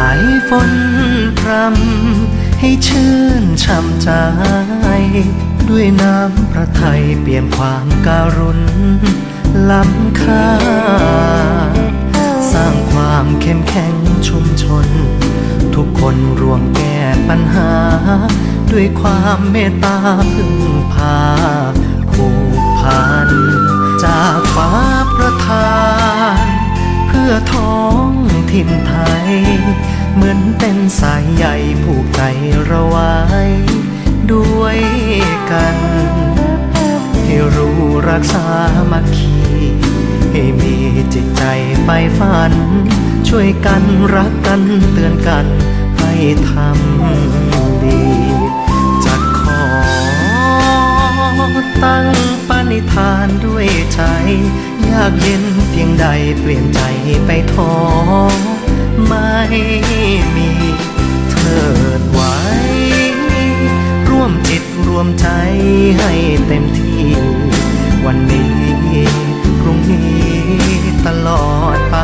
ายฝนพรำให้ชื่นช่ำใจ ด้วยน้ำพระทัยเปลี่ยนความการุณล้ำค่า สร้างความเข้มแข็งชุมชน ทุกคนรวมแก้ปัญหา ด้วยความเมตตาพึ่งพาผูกพัน จากฟ้าประทาน เพื่อท้องถิ่นไทย เหมือนเป็นสายใยผูกใจเราไว้ ด้วยกัน ให้รู้รักษามัคคีให้มีจิตใจใฝ่ฝัน ช่วยกันรักกันเตือนกันให้ทำดีจะขอ ตั้งปณิธานด้วยใจ ยากเย็นเพียงใดเปลี่ยนใจไปท้อ ไม่มีเถิดไว้ ร่วมจิตรวมใจให้เต็มที่ วันนี้พรุ่งนี้ตลอดไป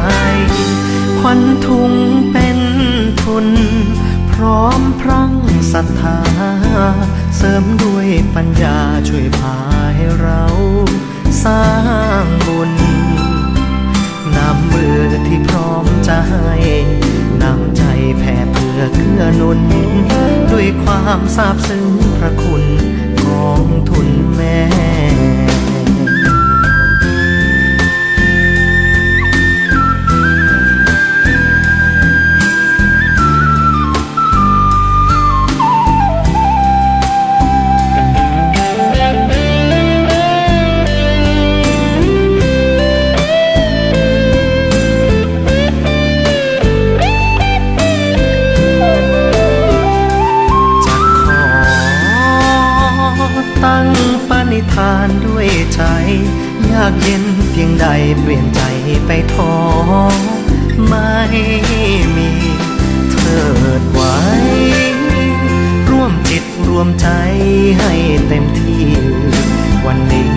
ควันทุงเป็นทุน พร้อมพรั่งศรัทธา เสริมด้วยปัญญาช่วยพาให้เรา ซาบซึ้งพระคุณของทุนแม่ ปณิธานด้วยใจ ยากเย็นเพียงใดเปลี่ยนใจไปท้อไม่มีเถิดไว้ ร่วมจิตรวมใจให้เต็มที่วันนี้